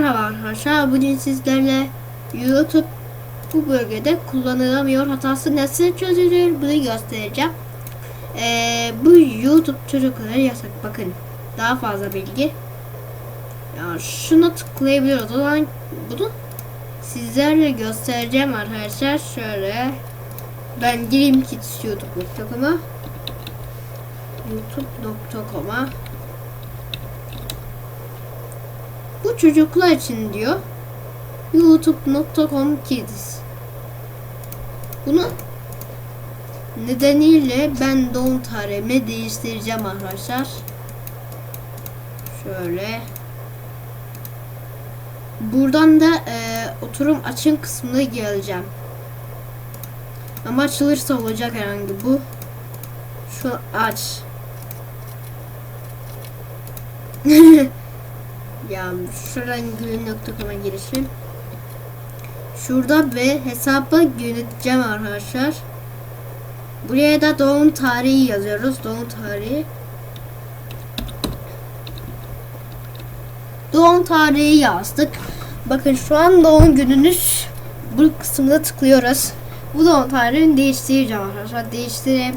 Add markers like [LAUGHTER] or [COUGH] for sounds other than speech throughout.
Merhaba arkadaşlar. Bugün sizlerle YouTube bu bölgede kullanılamıyor hatası nasıl çözülür bunu göstereceğim. Ee, bu YouTube çocuklara yasak. Bakın daha fazla bilgi. Ya şuna tıklayabiliyoruz. O zaman bunu sizlerle göstereceğim arkadaşlar. Şöyle ben gireyim kids youtube.com'a youtube.com'a Bu çocuklar için diyor. youtube.com kids. Bunu nedeniyle ben doğum tarihimi değiştireceğim arkadaşlar. Şöyle. Buradan da e, oturum açın kısmına geleceğim. Ama açılırsa olacak herhangi bu. Şu aç. [LAUGHS] Ya şuradan gülün.com'a girişim. Şurada ve hesabı yöneteceğim arkadaşlar. Buraya da doğum tarihi yazıyoruz. Doğum tarihi. Doğum tarihi yazdık. Bakın şu an doğum gününüz bu kısmına tıklıyoruz. Bu doğum tarihini değiştireceğim arkadaşlar. Değiştireyim.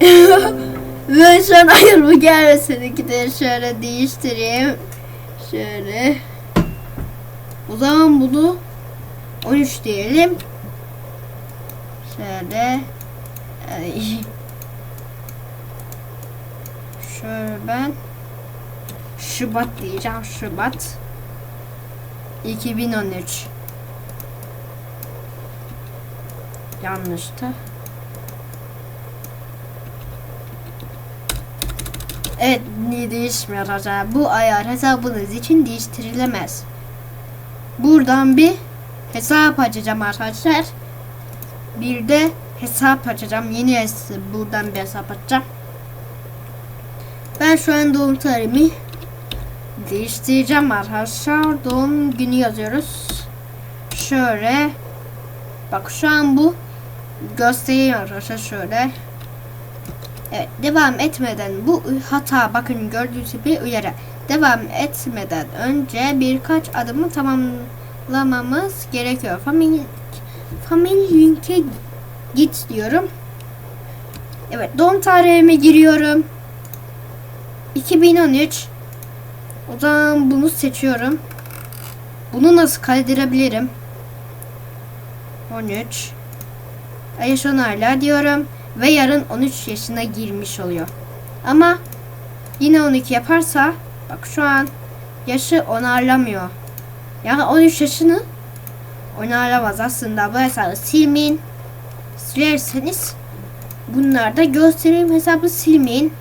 [LAUGHS] Ve şu an hayır bu gelmesin de şöyle değiştireyim. Şöyle. O zaman bunu 13 diyelim. Şöyle. Ay. Şöyle ben Şubat diyeceğim. Şubat 2013 Yanlıştı. Evet değişmiyor acaba? Bu ayar hesabınız için değiştirilemez. Buradan bir hesap açacağım arkadaşlar. Bir de hesap açacağım. Yeni hesap buradan bir hesap açacağım. Ben şu an doğum tarihimi değiştireceğim arkadaşlar. Doğum günü yazıyoruz. Şöyle. Bak şu an bu göstereyim arkadaşlar şöyle. Evet, devam etmeden bu hata bakın gördüğünüz gibi uyarı. Devam etmeden önce birkaç adımı tamamlamamız gerekiyor. Family, family link'e git diyorum. Evet, doğum tarihime giriyorum. 2013. O zaman bunu seçiyorum. Bunu nasıl kaydedebilirim? 13. Yaş onayla diyorum ve yarın 13 yaşına girmiş oluyor. Ama yine 12 yaparsa bak şu an yaşı onarlamıyor. Yani 13 yaşını onarlamaz aslında bu hesabı silmeyin. Silerseniz bunlar da göstereyim hesabı silmeyin.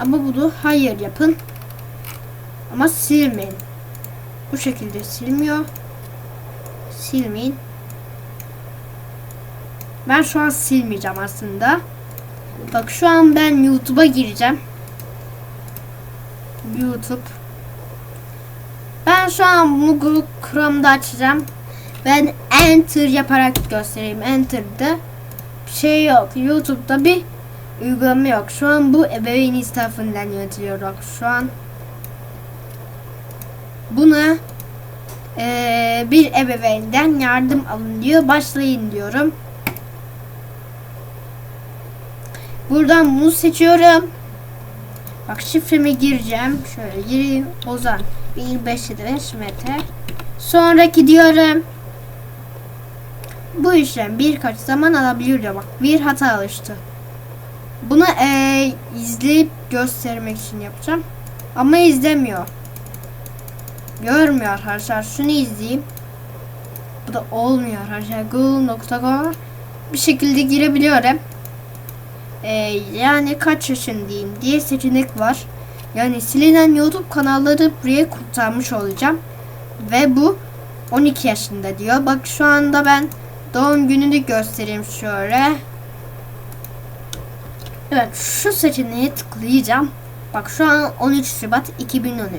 Ama bunu hayır yapın. Ama silmeyin. Bu şekilde silmiyor. Silmeyin. Ben şu an silmeyeceğim aslında. Bak şu an ben YouTube'a gireceğim. YouTube. Ben şu an Google Chrome'da açacağım. Ben Enter yaparak göstereyim. Enter'da bir şey yok. YouTube'da bir uygulama yok. Şu an bu ebeveyn tarafından yönetiliyor. Bak şu an buna ee, bir ebeveynden yardım alın diyor. Başlayın diyorum. Buradan bunu seçiyorum. Bak şifremi gireceğim. Şöyle gireyim. Ozan 1575 metre. Sonraki diyorum. Bu işlem birkaç zaman alabilir diyor. Bak bir hata oluştu. Bunu ee, izleyip göstermek için yapacağım. Ama izlemiyor. Görmüyor arkadaşlar. Şunu izleyeyim. Bu da olmuyor arkadaşlar. Google.com bir şekilde girebiliyorum. Ee, yani kaç yaşındayım diye seçenek var. Yani silinen YouTube kanalları buraya kurtarmış olacağım. Ve bu 12 yaşında diyor. Bak şu anda ben doğum gününü göstereyim şöyle. Evet şu seçeneğe tıklayacağım. Bak şu an 13 Şubat 2013.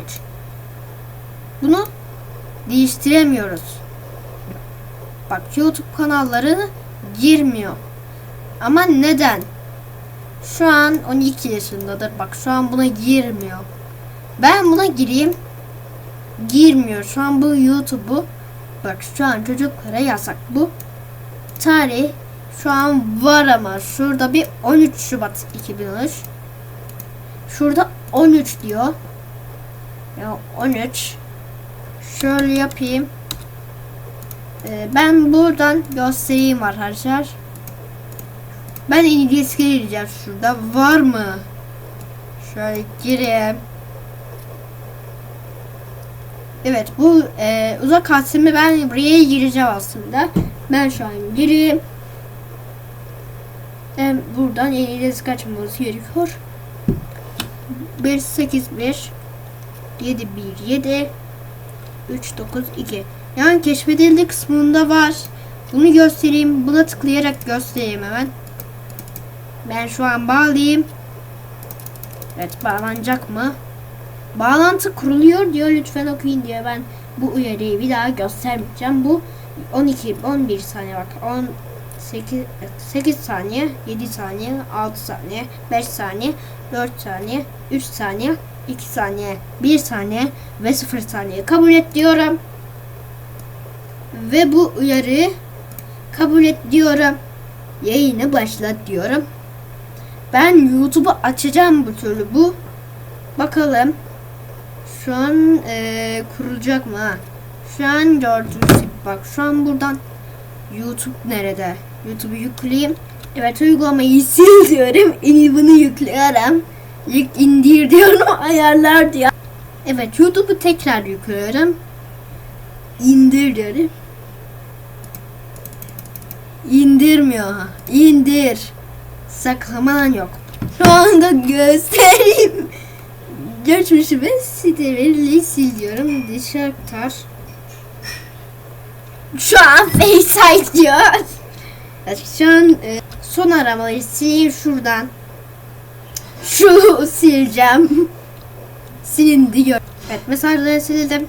Bunu değiştiremiyoruz. Bak YouTube kanalları girmiyor. Ama neden? Şu an 12 yaşındadır. Bak şu an buna girmiyor. Ben buna gireyim. girmiyor. Şu an bu YouTube'u bak şu an çocuklara yasak bu. Tarih şu an var ama şurada bir 13 Şubat 2013. Şurada 13 diyor. Ya 13. Şöyle yapayım. Ee, ben buradan göstereyim arkadaşlar. Ben İngilizce gireceğim şurada. Var mı? Şöyle gireyim. Evet bu e, uzak hattımı ben buraya gireceğim aslında. Ben şu an gireyim. Hem buradan İngiliz kaçmamız gerekiyor. 181 717 392 Yani keşfedildi kısmında var. Bunu göstereyim. Buna tıklayarak göstereyim hemen. Ben şu an bağlayayım. Evet bağlanacak mı? Bağlantı kuruluyor diyor. Lütfen okuyun diyor. Ben bu uyarıyı bir daha göstermeyeceğim. Bu 12 11 saniye bak. 10 8 8 saniye, 7 saniye, 6 saniye, 5 saniye, 4 saniye, 3 saniye, 2 saniye, 1 saniye ve 0 saniye kabul et diyorum. Ve bu uyarıyı kabul et diyorum. Yayını başlat diyorum. Ben YouTube'u açacağım bu türlü bu. Bakalım. Şu an eee, kurulacak mı ha? Şu an gördüğünüz gibi bak şu an buradan YouTube nerede? YouTube'u yükleyeyim. Evet uygulamayı sil diyorum. bunu yüklüyorum. Yük indir diyorum. [LAUGHS] Ayarlar diyor. Evet YouTube'u tekrar yüklüyorum. İndir diyorum. İndirmiyor. İndir. Saklaman yok. Şu anda göstereyim. Geçmişimi siteleri sil diyorum. Dışarı tar. Şu an FaceTime diyor. Evet, şu an e, son aramayı sileyim şuradan. Şu sileceğim. Silindi gör. Evet mesajları sildim.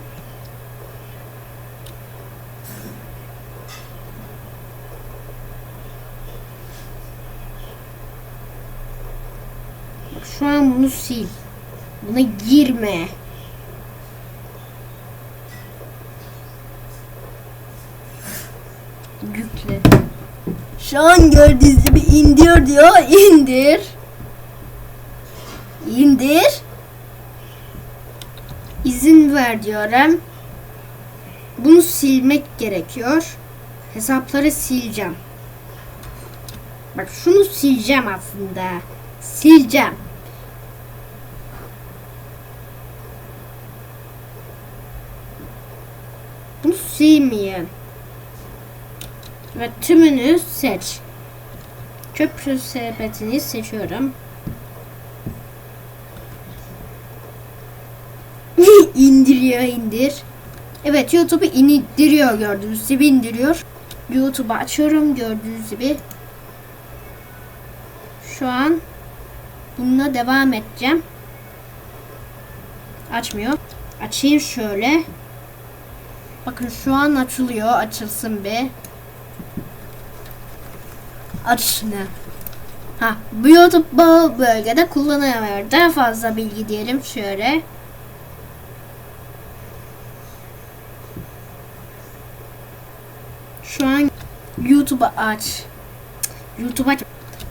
Bunu sil. Buna girme. Yükle. Şu an gördüğünüz gibi indir diyor. İndir. İndir. İzin ver diyorum. Bunu silmek gerekiyor. Hesapları sileceğim. Bak şunu sileceğim aslında. Sileceğim. Silmeyeyim. Ve tümünü seç. Çöp sepetini seçiyorum. [LAUGHS] indiriyor indir. Evet YouTube'u indiriyor gördüğünüz gibi indiriyor. YouTube'u açıyorum gördüğünüz gibi. Şu an bununla devam edeceğim. Açmıyor. Açayım şöyle. Bakın şu an açılıyor. Açılsın be. Aç ne? Ha, YouTube bu bölgede kullanılıyor. Daha fazla bilgi diyelim şöyle. Şu an YouTube'u aç. YouTube aç.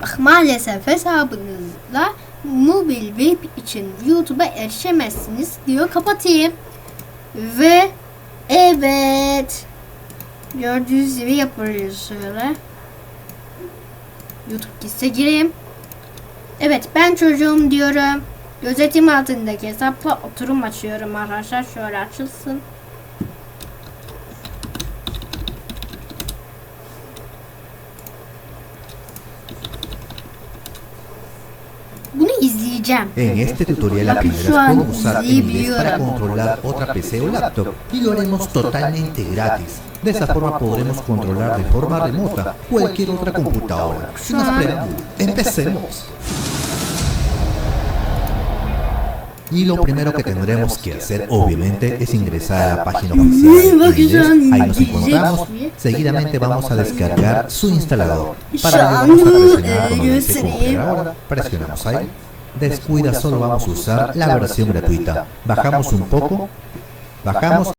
Bak maalesef hesabınızla mobil web için YouTube'a erişemezsiniz diyor. Kapatayım. Ve evet. Gördüğünüz gibi yapıyoruz şöyle. YouTube gitse gireyim. Evet ben çocuğum diyorum. Gözetim altındaki hesapla oturum açıyorum arkadaşlar. Şöyle açılsın. En este tutorial aprenderás cómo usar inglés para controlar otra PC o laptop y lo haremos totalmente gratis. De esa forma podremos controlar de forma remota cualquier otra computadora. Sin más empecemos. Y lo primero que tendremos que hacer, obviamente, es ingresar a la página oficial de inglés. Ahí nos encontramos. Seguidamente vamos a descargar su instalador. Para ello vamos a presionar donde dice ahora. Presionamos ahí. Descuida, solo vamos a usar la versión gratuita. Bajamos un poco Bajamos